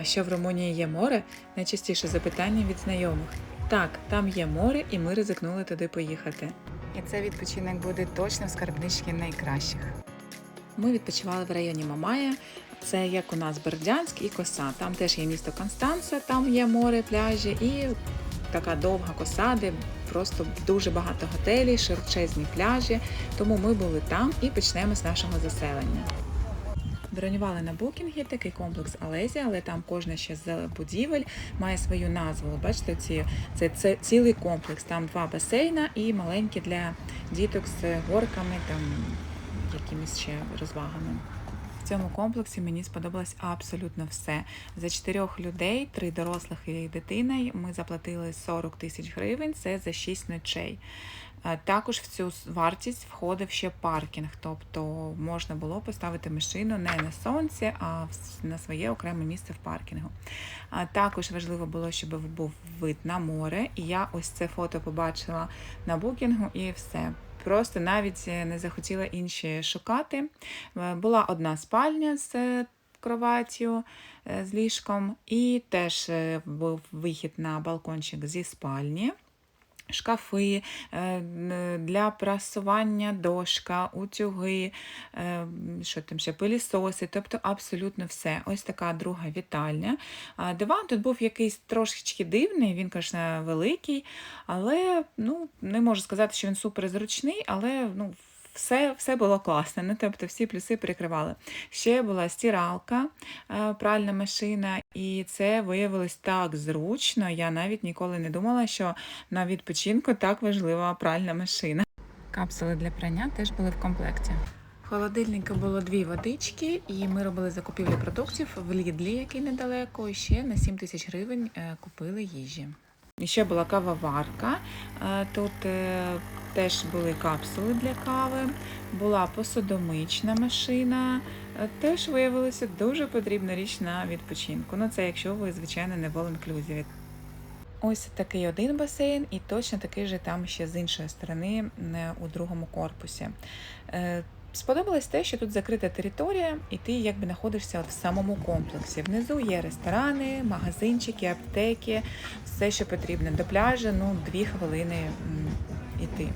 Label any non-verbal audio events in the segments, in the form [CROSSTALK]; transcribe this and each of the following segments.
А що в Румунії є море? Найчастіше запитання від знайомих. Так, там є море, і ми ризикнули туди поїхати. І цей відпочинок буде точно в скарбничці найкращих. Ми відпочивали в районі Мамая. Це як у нас Бердянськ і коса. Там теж є місто Констанца, там є море, пляжі і така довга коса, де просто дуже багато готелів, широчезні пляжі. Тому ми були там і почнемо з нашого заселення. Бронювали на букінгі такий комплекс Алезія, але там кожна ще з будівель має свою назву. Бачите, ці, це, це цілий комплекс. Там два басейна і маленькі для діток з горками, там якимись ще розвагами. В цьому комплексі мені сподобалось абсолютно все. За чотирьох людей, три дорослих і дитина, ми заплатили 40 тисяч гривень. Це за 6 ночей. Е, Також в цю вартість входив ще паркінг, тобто можна було поставити машину не на сонці, а на своє окреме місце в паркінгу. Також важливо було, щоб був вид на море. І я ось це фото побачила на букінгу, і все. Просто навіть е, не захотіла інші шукати. Е, Була одна спальня з е, кроваттю, е, з ліжком, і теж е, був вихід на балкончик зі спальні. Шкафи е, для прасування дошка, утюги, е, що там ще пилісоси, тобто абсолютно все. Ось така друга вітальня. Диван тут був якийсь трошечки дивний, він, звісно, великий, але ну, не можу сказати, що він супер зручний, але ну, все, все було класно. Ну, тобто всі плюси перекривали. Ще була стиралка, е, пральна машина, і це виявилось так зручно. Я навіть ніколи не думала, що на відпочинку так важлива пральна машина. Капсули для прання теж були в комплекті. В холодильнику було дві водички, і ми робили закупівлю продуктів в Лідлі, який недалеко, і ще на 7 тисяч гривень е, купили їжі. І ще була кавоварка. Е, Тут теж були капсули для кави, була посудомична машина. Е, Теж виявилася дуже потрібна річ на відпочинку. Ну, це якщо ви, звичайно, не в all-inclusive. Ось такий один басейн, і точно такий же там ще з іншої сторони е, у другому корпусі. Е, Сподобалось те, що тут закрита територія, і ти якби знаходишся в самому комплексі. Внизу є ресторани, магазинчики, аптеки, все, що потрібно. До пляжу, ну, дві хвилини іти.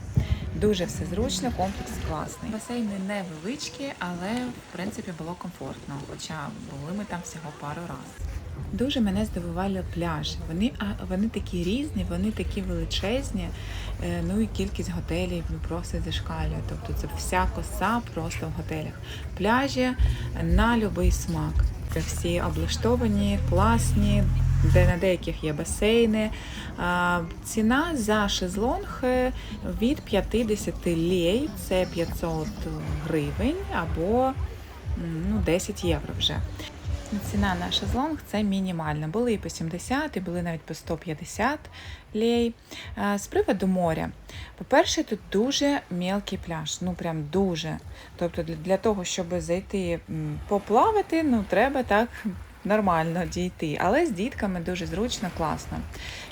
Дуже все зручно, комплекс класний. Басейни невеличкі, але в принципі було комфортно, хоча були ми там всього пару разів. Дуже мене здивували пляжі. Вони, а, вони такі різні, вони такі величезні. Е, Ну і кількість готелів ну, просто зашкалює. Тобто це вся коса просто в готелях. Пляжі на будь-який смак. Це всі облаштовані, класні, де на деяких є басейни. Ціна за шезлонг е, від 50 лей, це 500 гривень або ну, 10 євро вже. Ціна на шезлонг це мінімальна. Були і по 70, і були навіть по 150 лей. З приводу моря. По-перше, тут дуже мелкий пляж, ну прям дуже. Тобто для того, щоб зайти поплавати, ну треба так нормально дійти. Але з дітками дуже зручно, класно.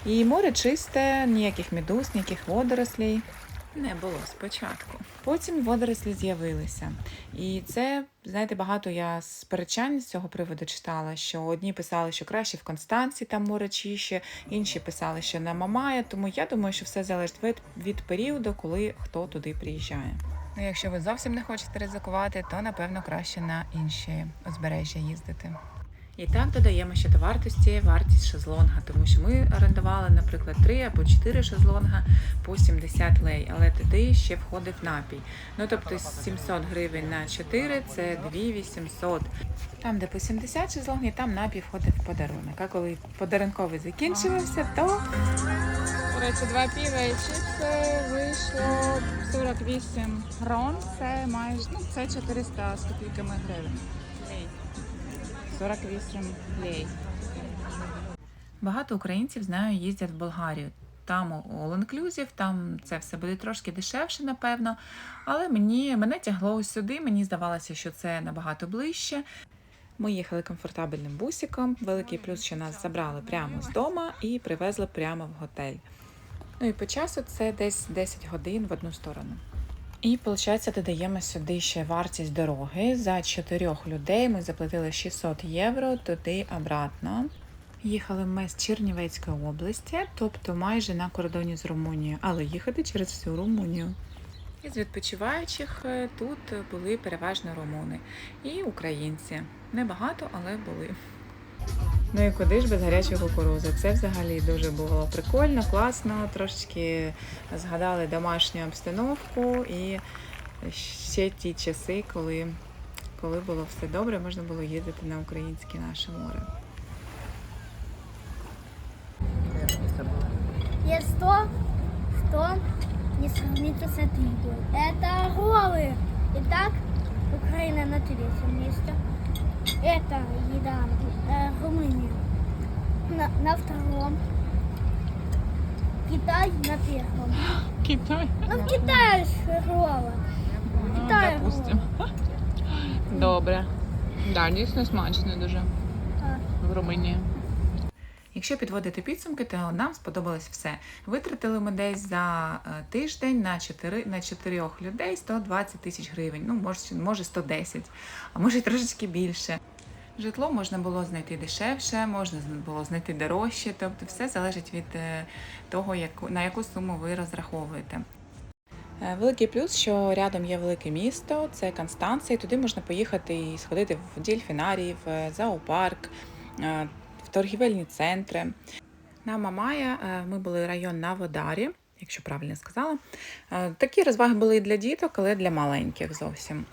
І море чисте, ніяких медуз, ніяких водорослей. Не було спочатку. Потім водорослі з'явилися. І це, знаєте, багато я сперечань з цього приводу читала, що одні писали, що краще в Констанці там море чище, інші писали, що на Мамая. Тому я думаю, що все залежить від, від періоду, коли хто туди приїжджає. Ну, якщо ви зовсім не хочете ризикувати, то напевно краще на інші узбережжя їздити. І так додаємо ще до вартості вартість шезлонга, тому що ми орендували, наприклад, 3 або 4 шезлонга по 70 лей, але туди ще входив напій. Ну тобто 700 гривень на 4 це 2800. Там, де по 70 шезлонгів, там напій входив в подарунок. А коли подарунковий закінчувався, то речі, два піва і чіпси вийшло 48 грон. Це майже ну, це 400 з копійками гривень. Лей. 48 лей. Багато українців знаю, їздять в Болгарію. Там all inclusive, там це все буде трошки дешевше, напевно. Але мені мене тягло ось сюди. Мені здавалося, що це набагато ближче. Ми їхали комфортабельним бусиком. Великий плюс, що нас забрали прямо з дома і привезли прямо в готель. Ну і по часу це десь 10 годин в одну сторону. І, виходить, додаємо сюди ще вартість дороги. За чотирьох людей ми заплатили 600 євро туди обратно. Їхали ми з Чернівецької області, тобто майже на кордоні з Румунією, але їхати через всю Румунію. Із відпочиваючих е, тут були переважно румуни і українці. Небагато, але були. Ну і куди ж без гарячої кукурузи? Це взагалі дуже було прикольно, класно. Трошечки згадали домашню обстановку і ще ті часи, коли, коли було все добре, можна було їздити на українське наше море. Есть то, что не сравнится с этой едой. Это роллы. Итак, Украина на третьем месте. Это еда э, Румыния на, на втором. Китай на первом. [GASPS] Китай. Ну, в Китае же роллы. Китай допустим. [GASPS] Добре. Да, дійсно смачно дуже в Румунії. Якщо підводити підсумки, то нам сподобалось все. Витратили ми десь за е, тиждень на 4, на 4 людей 120 тисяч гривень. Ну, може, може 110, а може й трошечки більше. Житло можна було знайти дешевше, можна було знайти дорожче, тобто все залежить від е, того, на яку суму ви розраховуєте. Е, Великий плюс, що рядом є велике місто, це Констанція, туди можна поїхати і сходити в дільфінарій, в зоопарк, е, в торгівельні центри. На Мамая ми були район на Водарі, якщо правильно сказала. Такі розваги були і для діток, але для маленьких зовсім.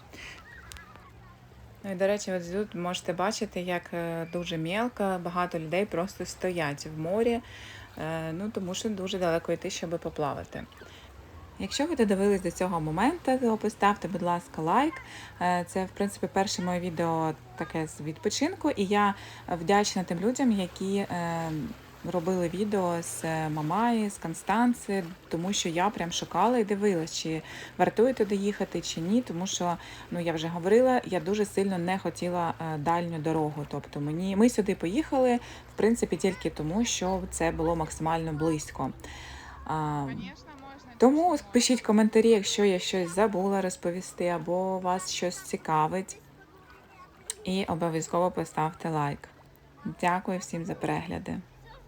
Ну і, до речі, от тут можете бачити, як е, дуже мілко, багато людей просто стоять в морі, е, ну тому що дуже далеко йти, щоб поплавати. Якщо ви додивились до цього моменту, то поставте, будь ласка, лайк. Е, Це, в принципі, перше моє відео таке з відпочинку, і я вдячна тим людям, які робили відео з е, Мамаї, з Констанци, тому що я прям шукала і дивилась, чи вартує туди їхати, чи ні. Тому що, ну я вже говорила, я дуже сильно не хотіла е, дальню дорогу. Тобто мені ми сюди поїхали, в принципі, тільки тому, що це було максимально близько. А, тому пишіть коментарі, якщо я щось забула розповісти, або вас щось цікавить. І обов'язково поставте лайк. Дякую всім за перегляди.